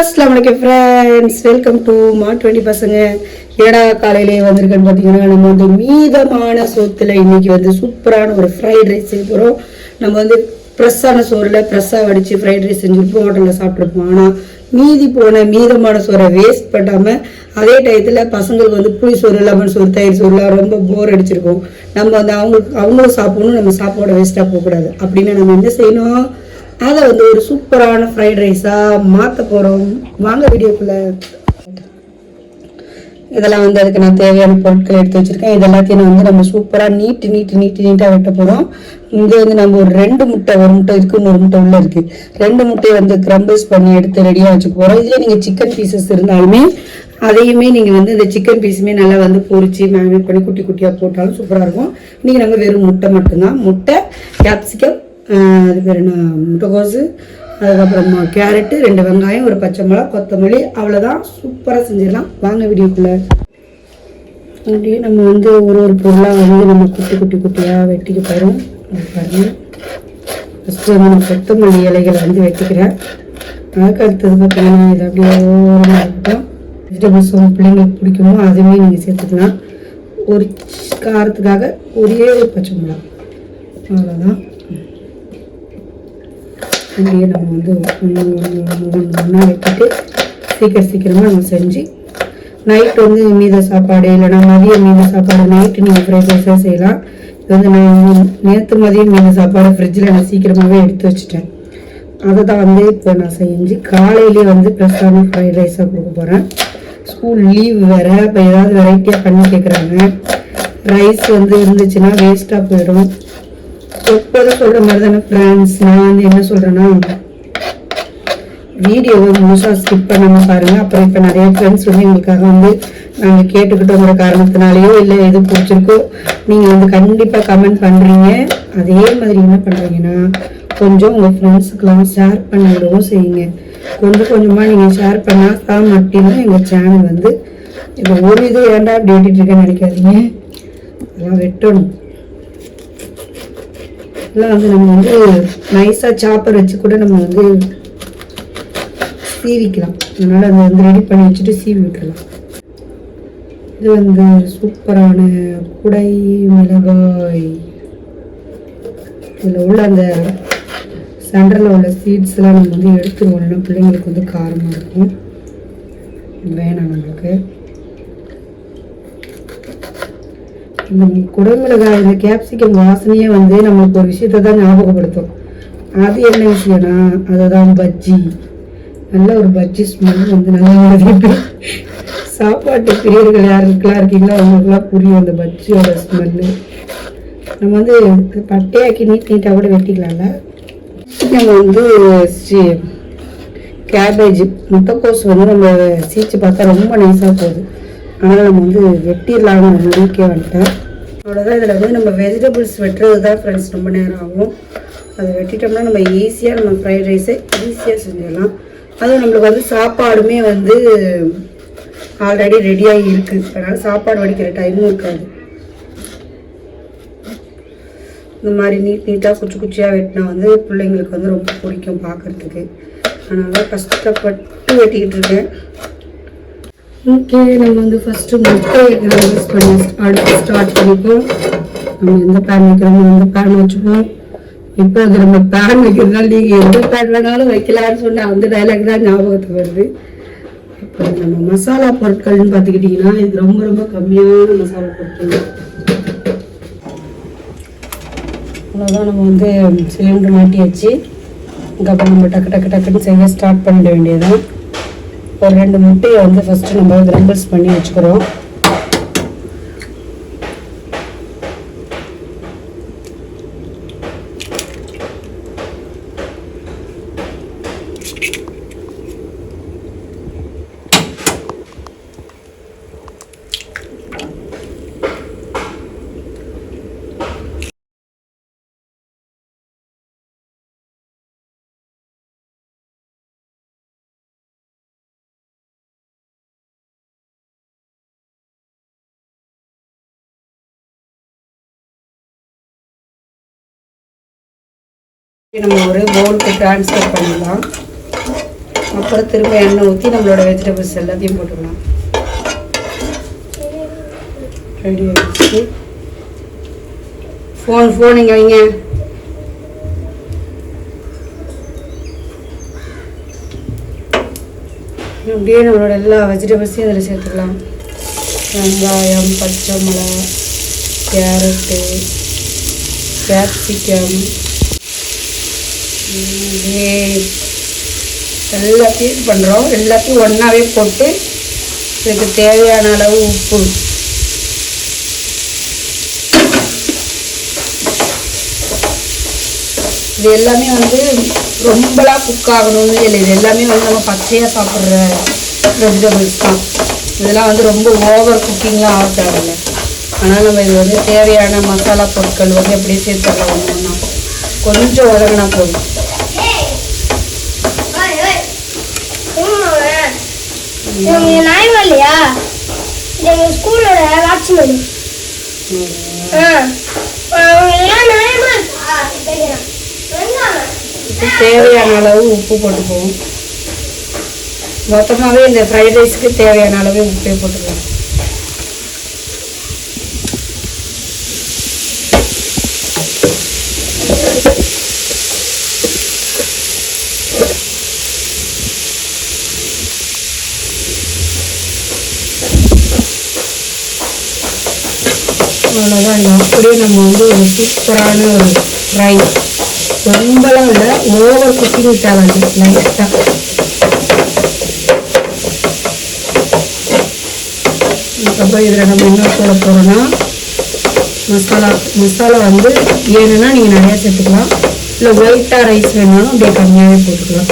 அஸ்லாம் வலைக்கம் friends welcome to மா டுவெண்ட்டி பசங்க. ஏடா காலையிலே வந்திருக்கேன்னு பார்த்தீங்கன்னா நம்ம வந்து மீதமான சோத்துல இன்னைக்கு வந்து சூப்பரான ஒரு ஃப்ரைட் ரைஸ் செய்ய போகிறோம் நம்ம வந்து ப்ரெஸ்ஸான சோறில் ப்ரெஸ்ஸாக வடித்து ஃப்ரைட் ரைஸ் செஞ்சுருப்போம் ஹோட்டலில் சாப்பிட்ருப்போம் ஆனால் மீதி போன மீதமான சோறை வேஸ்ட் பண்ணாமல் அதே டயத்தில் பசங்களுக்கு வந்து புளி சோறு லெமன் சோறு தயிர் சோறுலாம் ரொம்ப போர் அடிச்சிருக்கும். நம்ம வந்து அவங்களுக்கு அவங்களும் சாப்பிடணும் நம்ம சாப்பாடை வேஸ்ட்டாக போகக்கூடாது. அப்படின்னு நம்ம என்ன செய்யணும்? அதை வந்து ஒரு சூப்பரான ஃப்ரைட் ரைஸாக மாற்ற போகிறோம் வாங்க வீடியோக்குள்ளே. இதெல்லாம் வந்து அதுக்கு நான் தேவையான பொருட்கள் எடுத்து வச்சுருக்கேன். இது எல்லாத்தையும் நான் வந்து நம்ம சூப்பராக நீட்டு நீட்டு நீட்டு நீட்டாக வெட்ட போகிறோம் இங்கே வந்து நம்ம ஒரு ரெண்டு முட்டை ஒரு முட்டை இருக்குது இன்னொரு முட்டை உள்ளே இருக்குது ரெண்டு முட்டையை வந்து கிரம்பிள்ஸ் பண்ணி எடுத்து ரெடியாக வச்சுக்க போகிறோம் இதில் நீங்கள் சிக்கன் பீசஸ் இருந்தாலுமே அதையுமே நீங்கள் வந்து இந்த சிக்கன் பீஸுமே நல்லா வந்து பொறிச்சு மேரினேட் பண்ணி குட்டி குட்டியாக போட்டாலும் சூப்பராக இருக்கும். நீங்கள் நம்ம வெறும் முட்டை மட்டும்தான். முட்டை கேப்சிகம் அது பேர் என்ன? முட்டைகோஸு. அதுக்கப்புறமா கேரட்டு ரெண்டு வெங்காயம் ஒரு பச்சை மிளகா கொத்தமல்லி அவ்வளோதான் சூப்பராக செஞ்சிடலாம். வாங்க வீடியோக்குள்ளே. அப்படியே நம்ம வந்து ஒரு ஒரு பொருளாக வந்து நம்ம குட்டி குட்டி குட்டியாக வெட்டிக்க போகிறோம் பாருங்க. ஃபஸ்ட்டு வந்து நான் கொத்தமல்லி இலைகளை வந்து வெட்டிக்கிறேன். அதுக்கு அடுத்தது பார்த்தீங்கன்னா இது அப்படியே ஓரமாக இருக்கட்டும். வெஜிடபிள்ஸ் உங்கள் பிள்ளைங்களுக்கு பிடிக்குமோ அதுவுமே நீங்கள் சேர்த்துக்கலாம். ஒரு காரத்துக்காக ஒரே ஒரு பச்சை மிளகா. அவ்வளோதான் இங்கேயே நம்ம வந்து ஒன்று ஒன்றா சீக்கிரம் சீக்கிரமாக நம்ம செஞ்சு நைட் வந்து மீத சாப்பாடு இல்லைன்னா மதியம் மீத சாப்பாடு நைட்டு நீங்கள் ஃப்ரைட் ரைஸாக செய்யலாம். இது வந்து நான் நேற்று மதியம் மீத சாப்பாடு ஃப்ரிட்ஜில் நான் சீக்கிரமாகவே எடுத்து வச்சுட்டேன். அதை தான் வந்து இப்போ நான் செஞ்சு காலையிலேயே வந்து ப்ரெஸ்ஸான ஃப்ரைட் ரைஸாக கொடுக்க போகிறேன் ஸ்கூல் லீவ் வேறு இப்போ ஏதாவது வெரைட்டியாக பண்ணி கேட்குறாங்க ரைஸ் வந்து இருந்துச்சுன்னா வேஸ்ட்டாக போயிடும். எப்போதும் சொல்கிற மாதிரி தானே ஃப்ரெண்ட்ஸ் நான் வந்து என்ன சொல்கிறேன்னா வீடியோவை முழுசாக ஸ்கிப் பண்ணாமல் பாருங்க. அப்புறம் இப்போ நிறைய ஃப்ரெண்ட்ஸ் வந்து எங்களுக்காக வந்து நாங்கள் கேட்டுக்கிட்டோங்கிற காரணத்தினாலேயோ இல்லை எது பிடிச்சிருக்கோ நீங்கள் வந்து கண்டிப்பாக கமெண்ட் பண்ணுறீங்க அதே மாதிரி என்ன பண்ணுறீங்கன்னா கொஞ்சம் உங்கள் ஃப்ரெண்ட்ஸுக்கெல்லாம் ஷேர் பண்ணிவிடவும் செய்யுங்க. கொஞ்சம் கொஞ்சமாக நீங்கள் ஷேர் பண்ணால் தான் மட்டும்தான் எங்கள் சேனல் வந்து இப்போ ஒரு இது ஏன்டா அப்படி வெட்டிட்டு இருக்கேன்னு நினைக்காதீங்க. அதெல்லாம் வெட்டணும். இதெல்லாம் வந்து நம்ம வந்து நைஸாக சாப்பர் வச்சு கூட நம்ம வந்து சீவிக்கலாம். அதனால் அதை வந்து ரெடி பண்ணி வச்சுட்டு சீவி விட்டுறலாம். இது வந்து சூப்பரான குடை மிளகாய். இதில் உள்ள அந்த சென்டரில் உள்ள சீட்ஸ்லாம் நம்ம வந்து எடுத்துருவோம். பிள்ளைங்களுக்கு வந்து காரமாக இருக்கும். வேணாம் நம்மளுக்கு. இந்த குடமிளகாய் இந்த கேப்சிகம் வாசனையே வந்து நம்மளுக்கு ஒரு விஷயத்த தான் ஞாபகப்படுத்தும். அது என்ன விஷயம்னா அதுதான் பஜ்ஜி நல்ல ஒரு பஜ்ஜி ஸ்மெல் வந்து நல்லா சாப்பாட்டு பிரியர்கள் யாருக்கெல்லாம் இருக்கீங்களோ அவங்களுக்குலாம் புரியும் அந்த பஜ்ஜியோட ஸ்மெல்லு நம்ம வந்து பட்டையாக்கி நீட் நீட்டாக கூட வெட்டிக்கலாம்ல. நம்ம வந்து கேபேஜ் முட்டைக்கோஸ் வந்து நம்ம சீச்சு பார்த்தா ரொம்ப நைஸாக போகுது. அதனால் நம்ம வந்து வெட்டிடலாம்னு ஒரு வந்துட்டேன். அவ்வளோதான் இதில் வந்து நம்ம வெஜிடபிள்ஸ் வெட்டுறது தான் ஃப்ரெண்ட்ஸ் ரொம்ப நேரம் ஆகும். அதை வெட்டிட்டோம்னா நம்ம ஈஸியாக நம்ம ஃப்ரைட் ரைஸை ஈஸியாக செஞ்சிடலாம். அதுவும் நம்மளுக்கு வந்து சாப்பாடுமே வந்து ஆல்ரெடி ரெடியாகி இருக்குது அதனால் சாப்பாடு வடிக்கிற டைமும் இருக்காது. இந்த மாதிரி நீட் நீட்டாக குச்சி குச்சியாக வெட்டினா வந்து பிள்ளைங்களுக்கு வந்து ரொம்ப பிடிக்கும் பார்க்கறதுக்கு அதனால கஷ்டப்பட்டு வெட்டிக்கிட்டு இருக்கேன். ஓகே நம்ம வந்து ஃபஸ்ட்டு முட்டையை யூஸ் பண்ணி அடுத்து ஸ்டார்ட் பண்ணிப்போம். நம்ம எந்த பேன் வைக்கிறோமோ அந்த பேன் வச்சுப்போம். இப்போ அது நம்ம பேன் வைக்கிறதுனால நீங்கள் எந்த பேன் வேணாலும் வைக்கலாம்னு சொன்ன அந்த டைலாக் தான் ஞாபகத்துக்கு வருது. இப்போ நம்ம மசாலா பொருட்கள்னு பார்த்துக்கிட்டிங்கன்னா இது ரொம்ப ரொம்ப கம்மியான மசாலா பொருட்கள். அவ்வளோதான் நம்ம வந்து சிலிண்டர் மாட்டியாச்சு. அதுக்கப்புறம் நம்ம டக்கு டக்கு டக்குன்னு செய்ய ஸ்டார்ட் பண்ணிட வேண்டியதுதான். ஒரு ரெண்டு முட்டையை வந்து ஃபஸ்ட்டு நம்ம கிரம்பிள்ஸ் பண்ணி வச்சுக்கிறோம். நம்ம ஒரு பவுலுக்கு ட்ரான்ஸ்ஃபர் பண்ணிடலாம். அப்புறம் திரும்ப எண்ணெய் ஊற்றி நம்மளோட வெஜிடபிள்ஸ் எல்லாத்தையும் போட்டுக்கலாம். ரெடி ஆகிடுச்சு ஃபோன் ஃபோன் இங்கே வைங்க. அப்படியே நம்மளோட எல்லா வெஜிடபிள்ஸையும் இதில் சேர்த்துக்கலாம். வெங்காயம் பச்சை மிளகா கேரட்டு கேப்சிகம் எல்லாத்தையும் பண்ணுறோம் எல்லாத்தையும் ஒன்றாவே போட்டு இதுக்கு தேவையான அளவு உப்பு. இது எல்லாமே வந்து ரொம்பலாம் குக் ஆகணும்னு இல்லை. இது எல்லாமே வந்து நம்ம பச்சையாக சாப்பிட்ற வெஜிடபிள்ஸ் தான். இதெல்லாம் வந்து ரொம்ப ஓவர் குக்கிங்லாம் ஆக ஆனால் நம்ம இது வந்து தேவையான மசாலா பொருட்கள் வந்து எப்படி சேர்த்துடலாம் ஒன்று ஒன்றா கொஞ்சம் உதவினா போதும். இவங்க நாயமா இல்லையா இது எங்க ஸ்கூலோட வாட்ச்மேன் இருக்கா? கேட்கிறேன். இப்போ தேவையான அளவு உப்பு போட்டுக்குவோம் மொத்தமாகவே இந்த ஃப்ரைட் ரைஸ்க்கு தேவையான அளவு உப்பே போட்டுக்கலாம் அவ்வளோதான் அப்படியே நம்ம வந்து ஒரு சூப்பரான ஒரு ஃப்ரை ரொம்பலாம் இல்லை ஓவர் குக்கிங் தேவை லைட்டாக அதுக்கப்புறம் இதில் நம்ம என்ன போட போகிறோன்னா மசாலா மசாலா வந்து வேணும்னா நீங்கள் நிறையா சேர்த்துக்கலாம். இல்லை ஒயிட்டாக ரைஸ் வேணாலும் அப்படியே கம்மியாகவே போட்டுக்கலாம்.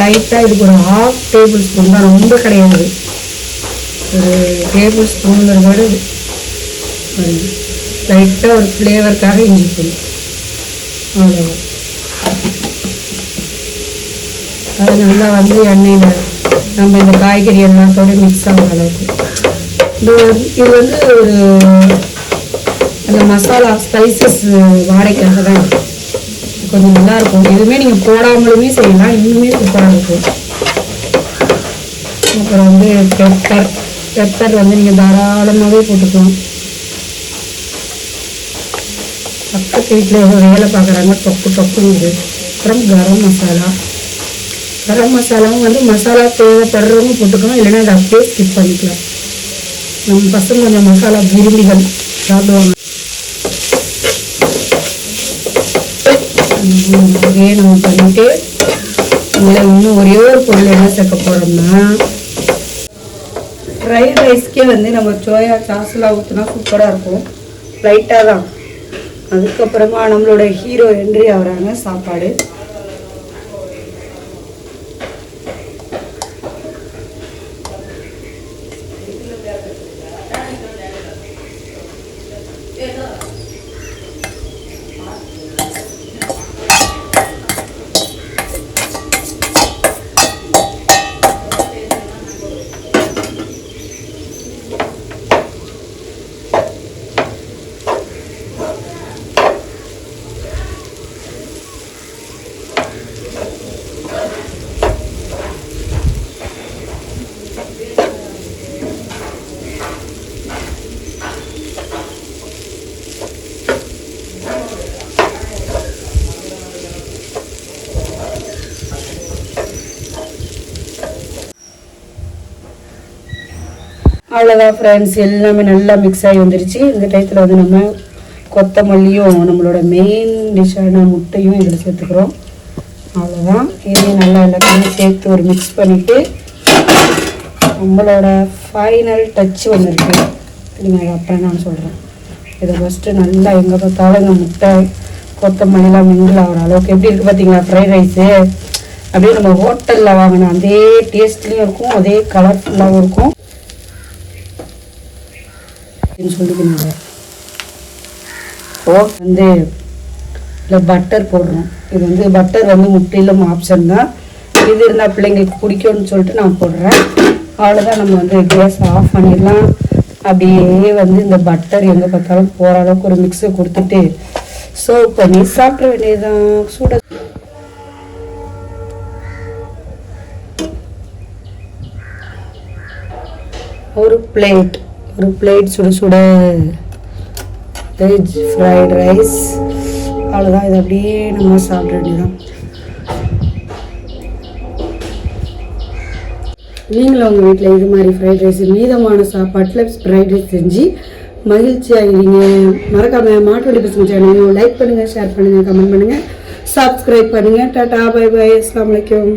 லைட்டாக இதுக்கு ஒரு ஹாஃப் டேபிள் ஸ்பூன் தான். ரொம்ப கிடையாது. ஒரு டேபிள் ஸ்பூனுங்கிறத பண்ணி லைட்டாக ஒரு ஃப்ளேவருக்காக இஞ்சி பூண்டு அவ்வளோதான் அது நல்லா வந்து எண்ணெயில் நம்ம இந்த காய்கறி எல்லாத்தோட மிக்ஸ் ஆகிற அளவுக்கு. இது வந்து- இது வந்து ஒரு அந்த மசாலா ஸ்பைசஸ் வாடகைக்காக தான் கொஞ்சம் நல்லா இருக்கும். எதுவுமே நீங்கள் போடாமலுமே செய்யலாம். இன்னுமே சூப்பராக இருக்கும். அப்புறம் வந்து பெப்பர் பெப்பர் வந்து நீங்கள் தாராளமாகவே போட்டுக்கலாம். வீட்டில் ஏதோ வேலை பார்க்குறாங்க தொக்கு தொக்குங்குது அப்புறம் கரம் மசாலா. கரம் மசாலாவும் வந்து மசாலா தேவைப்படுறவங்க போட்டுக்கலாம் இல்லைன்னா அதை அப்படியே ஸ்கிப் பண்ணிக்கலாம். நம்ம பசங்க கொஞ்சம் மசாலா விரும்பிகள் சாப்பிடுவாங்க. அப்படியே நம்ம பண்ணிட்டு இல்லை இன்னும் ஒரே ஒரு பொருள் என்ன சேர்க்க போகிறோம்னா ஃப்ரைட் ரைஸ்க்கே வந்து நம்ம சோயா சாஸ்லாம் ஊற்றினா சூப்பராக இருக்கும். லைட்டாக தான். அதுக்கப்புறமா நம்மளோட ஹீரோ என்ட்ரி ஆகுறாங்க சாப்பாடு. அவ்வளோதான் ஃப்ரெண்ட்ஸ் எல்லாமே நல்லா மிக்ஸ் ஆகி வந்துருச்சு. இந்த டயத்தில் வந்து நம்ம கொத்தமல்லியும் நம்மளோட மெயின் டிஷ்ஷான முட்டையும் இதில் சேர்த்துக்கிறோம். அவ்வளோதான் இதையும் நல்லா எல்லாத்தையும் சேர்த்து ஒரு மிக்ஸ் பண்ணிவிட்டு நம்மளோட ஃபைனல் டச் ஒன்று இருக்குது இல்லைங்க அப்புறம் நான் சொல்கிறேன் இதை ஃபஸ்ட்டு நல்லா எங்கே பார்த்தாலும் இந்த முட்டை கொத்தமல்லிலாம் மிங்கில் ஆகிற அளவுக்கு எப்படி இருக்குது பார்த்தீங்களா ஃப்ரைட் ரைஸு அப்படியே நம்ம ஹோட்டலில் வாங்கின அதே டேஸ்ட்லேயும் இருக்கும் அதே கலர்ஃபுல்லாகவும் இருக்கும். அப்படின்னு சொல்லிக்கிறாங்க ஓ வந்து இல்லை பட்டர் போடுறோம். இது வந்து பட்டர் வந்து முட்டையிலும் ஆப்ஷன் தான். இது இருந்தால் பிள்ளைங்களுக்கு பிடிக்கும்னு சொல்லிட்டு நான் போடுறேன். அவ்வளோதான் நம்ம வந்து கேஸ் ஆஃப் பண்ணிடலாம். அப்படியே வந்து இந்த பட்டர் எங்கே பார்த்தாலும் போகிற அளவுக்கு ஒரு மிக்ஸை கொடுத்துட்டு ஸோ இப்போ நீ சாப்பிட வேண்டியதுதான். சூட ஒரு பிளேட் ஒரு பிளேட் சுட சுட வெஜ் ஃப்ரைட் ரைஸ் அவ்வளோதான் இதை அப்படியே நம்ம சாப்பிட வேண்டியதான் நீங்களும் உங்கள் வீட்டில் இது மாதிரி ஃப்ரைட் ரைஸ் மீதமான சாப்பாட்டில் ஃப்ரைட் ரைஸ் செஞ்சு மகிழ்ச்சியாக இருங்க மறக்காம மாட்டுவடி பசங்க சேனல் லைக் பண்ணுங்கள் ஷேர் பண்ணுங்கள் கமெண்ட் பண்ணுங்கள் சப்ஸ்கிரைப் பண்ணுங்கள் டாடா பை பை அஸ்லாம் வலைக்கம்